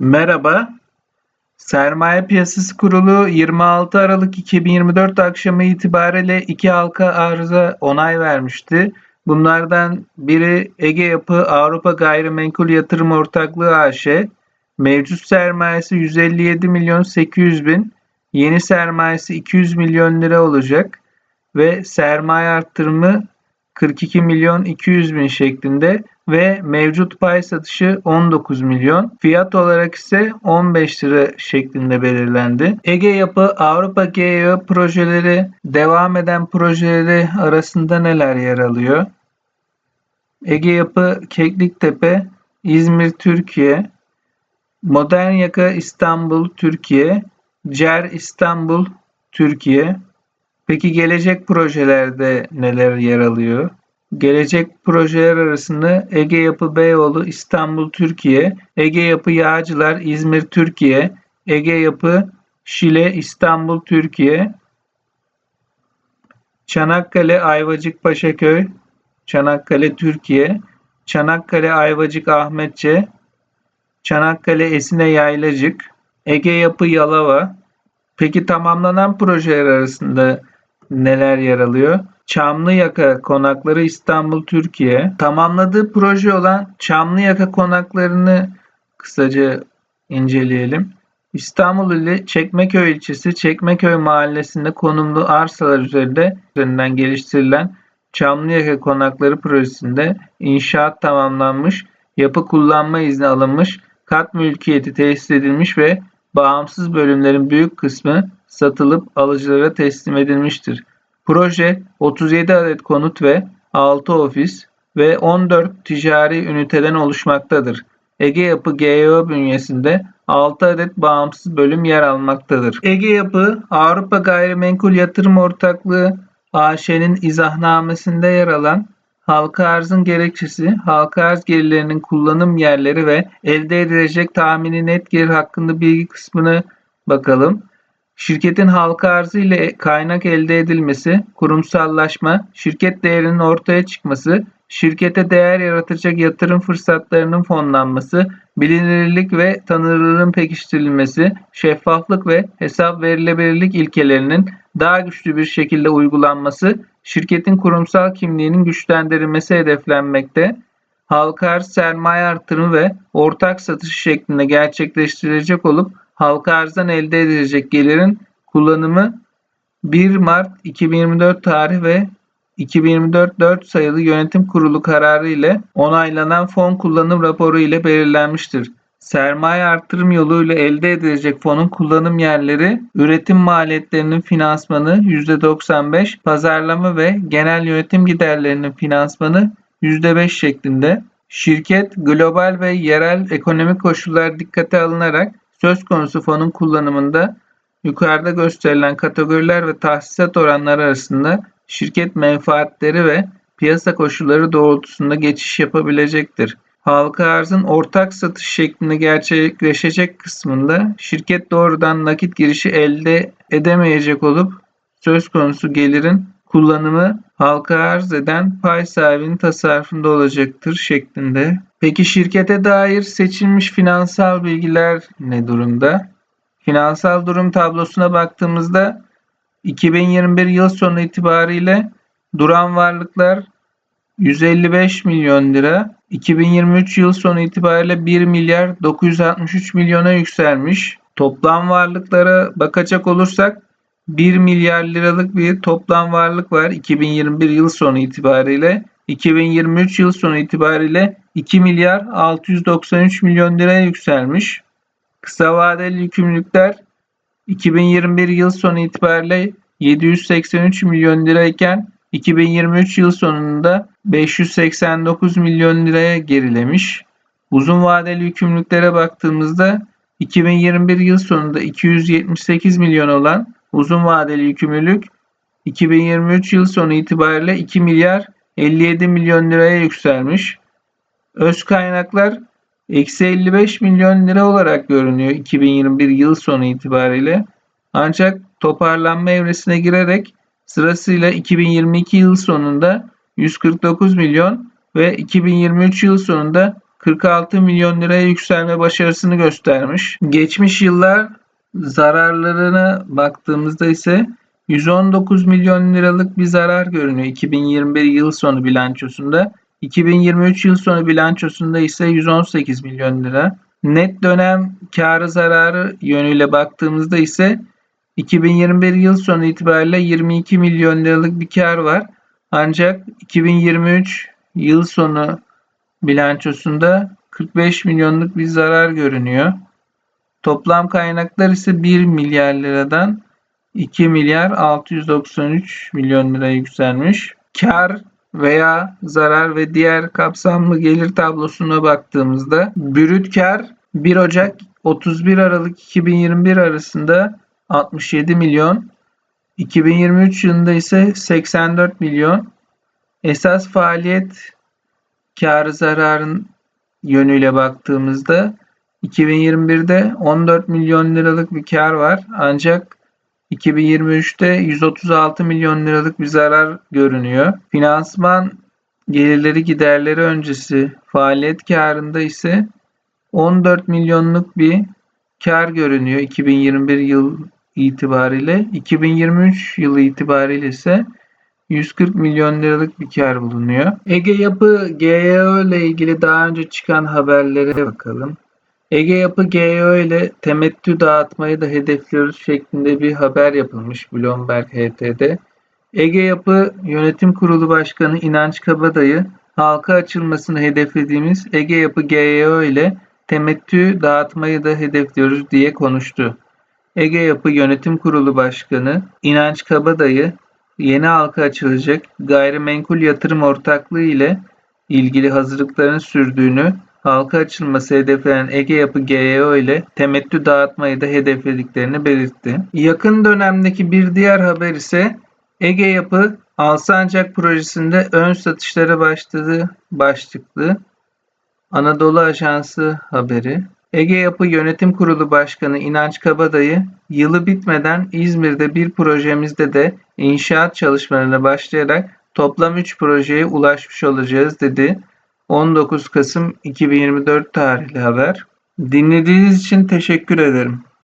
Merhaba. Sermaye Piyasası Kurulu 26 Aralık 2024 akşamı itibariyle iki halka arıza onay vermişti. Bunlardan biri Ege Yapı Avrupa Gayrimenkul Yatırım Ortaklığı AŞ. Mevcut sermayesi 157 milyon 800 bin. Yeni sermayesi 200 milyon lira olacak. Ve sermaye arttırımı 42 milyon 200 bin şeklinde ve mevcut pay satışı 19 milyon. Fiyat olarak ise 15 lira şeklinde belirlendi. Ege Yapı Avrupa GEO projeleri devam eden projeleri arasında neler yer alıyor? Ege Yapı Kekliktepe İzmir Türkiye Modern Yaka İstanbul Türkiye CER İstanbul Türkiye Peki gelecek projelerde neler yer alıyor? Gelecek projeler arasında Ege Yapı Beyoğlu İstanbul Türkiye, Ege Yapı Yağcılar İzmir Türkiye, Ege Yapı Şile İstanbul Türkiye, Çanakkale Ayvacık Paşaköy, Çanakkale Türkiye, Çanakkale Ayvacık Ahmetçe, Çanakkale Esine Yaylacık, Ege Yapı Yalova. Peki tamamlanan projeler arasında neler yer alıyor? Çamlıyaka Konakları İstanbul Türkiye. Tamamladığı proje olan Çamlıyaka Konaklarını kısaca inceleyelim. İstanbul ili Çekmeköy ilçesi Çekmeköy mahallesinde konumlu arsalar üzerinde üzerinden geliştirilen Çamlıyaka Konakları projesinde inşaat tamamlanmış, yapı kullanma izni alınmış, kat mülkiyeti tesis edilmiş ve bağımsız bölümlerin büyük kısmı satılıp alıcılara teslim edilmiştir. Proje 37 adet konut ve 6 ofis ve 14 ticari üniteden oluşmaktadır. Ege Yapı GEO bünyesinde 6 adet bağımsız bölüm yer almaktadır. Ege Yapı Avrupa Gayrimenkul Yatırım Ortaklığı AŞ'nin izahnamesinde yer alan halka arzın gerekçesi, halka arz gelirlerinin kullanım yerleri ve elde edilecek tahmini net gelir hakkında bilgi kısmını bakalım. Şirketin halka arzı ile kaynak elde edilmesi, kurumsallaşma, şirket değerinin ortaya çıkması, şirkete değer yaratacak yatırım fırsatlarının fonlanması, bilinirlik ve tanınırlığın pekiştirilmesi, şeffaflık ve hesap verilebilirlik ilkelerinin daha güçlü bir şekilde uygulanması, şirketin kurumsal kimliğinin güçlendirilmesi hedeflenmekte. Halka arz sermaye artırımı ve ortak satış şeklinde gerçekleştirilecek olup halka arzdan elde edilecek gelirin kullanımı 1 Mart 2024 tarih ve 2024-4 sayılı yönetim kurulu kararı ile onaylanan fon kullanım raporu ile belirlenmiştir. Sermaye artırım yoluyla elde edilecek fonun kullanım yerleri üretim maliyetlerinin finansmanı %95, pazarlama ve genel yönetim giderlerinin finansmanı %5 şeklinde. Şirket global ve yerel ekonomik koşullar dikkate alınarak söz konusu fonun kullanımında yukarıda gösterilen kategoriler ve tahsisat oranları arasında şirket menfaatleri ve piyasa koşulları doğrultusunda geçiş yapabilecektir. Halka arzın ortak satış şeklinde gerçekleşecek kısmında şirket doğrudan nakit girişi elde edemeyecek olup söz konusu gelirin kullanımı halka arz eden pay sahibinin tasarrufunda olacaktır şeklinde. Peki şirkete dair seçilmiş finansal bilgiler ne durumda? Finansal durum tablosuna baktığımızda 2021 yıl sonu itibariyle duran varlıklar 155 milyon lira, 2023 yıl sonu itibariyle 1 milyar 963 milyona yükselmiş. Toplam varlıklara bakacak olursak 1 milyar liralık bir toplam varlık var 2021 yıl sonu itibariyle. 2023 yıl sonu itibariyle 2 milyar 693 milyon liraya yükselmiş. Kısa vadeli yükümlülükler 2021 yıl sonu itibariyle 783 milyon lirayken 2023 yıl sonunda 589 milyon liraya gerilemiş. Uzun vadeli yükümlülüklere baktığımızda 2021 yıl sonunda 278 milyon olan uzun vadeli yükümlülük 2023 yıl sonu itibariyle 2 milyar 57 milyon liraya yükselmiş. Öz kaynaklar eksi 55 milyon lira olarak görünüyor 2021 yıl sonu itibariyle. Ancak toparlanma evresine girerek sırasıyla 2022 yıl sonunda 149 milyon ve 2023 yıl sonunda 46 milyon liraya yükselme başarısını göstermiş. Geçmiş yıllar zararlarına baktığımızda ise 119 milyon liralık bir zarar görünüyor 2021 yıl sonu bilançosunda. 2023 yıl sonu bilançosunda ise 118 milyon lira. Net dönem karı zararı yönüyle baktığımızda ise 2021 yıl sonu itibariyle 22 milyon liralık bir kar var. Ancak 2023 yıl sonu bilançosunda 45 milyonluk bir zarar görünüyor. Toplam kaynaklar ise 1 milyar liradan 2 milyar 693 milyon liraya yükselmiş. Kar veya zarar ve diğer kapsamlı gelir tablosuna baktığımızda brüt kar 1 Ocak 31 Aralık 2021 arasında 67 milyon, 2023 yılında ise 84 milyon. Esas faaliyet karı zararın yönüyle baktığımızda 2021'de 14 milyon liralık bir kar var. Ancak 2023'te 136 milyon liralık bir zarar görünüyor. Finansman gelirleri giderleri öncesi faaliyet karında ise 14 milyonluk bir kar görünüyor 2021 yıl itibariyle. 2023 yılı itibariyle ise 140 milyon liralık bir kar bulunuyor. Ege Yapı GEO ile ilgili daha önce çıkan haberlere bakalım. Ege Yapı GEO ile temettü dağıtmayı da hedefliyoruz şeklinde bir haber yapılmış Bloomberg HT'de. Ege Yapı Yönetim Kurulu Başkanı İnanç Kabadayı halka açılmasını hedeflediğimiz Ege Yapı GEO ile temettü dağıtmayı da hedefliyoruz diye konuştu. Ege Yapı Yönetim Kurulu Başkanı İnanç Kabadayı yeni halka açılacak gayrimenkul yatırım ortaklığı ile ilgili hazırlıkların sürdüğünü, halka açılması hedeflenen Ege Yapı GEO ile temettü dağıtmayı da hedeflediklerini belirtti. Yakın dönemdeki bir diğer haber ise Ege Yapı Alsancak projesinde ön satışlara başladı başlıklı Anadolu Ajansı haberi. Ege Yapı Yönetim Kurulu Başkanı İnanç Kabadayı, yılı bitmeden İzmir'de bir projemizde de inşaat çalışmalarına başlayarak toplam 3 projeye ulaşmış olacağız dedi. 19 Kasım 2024 tarihli haber. Dinlediğiniz için teşekkür ederim.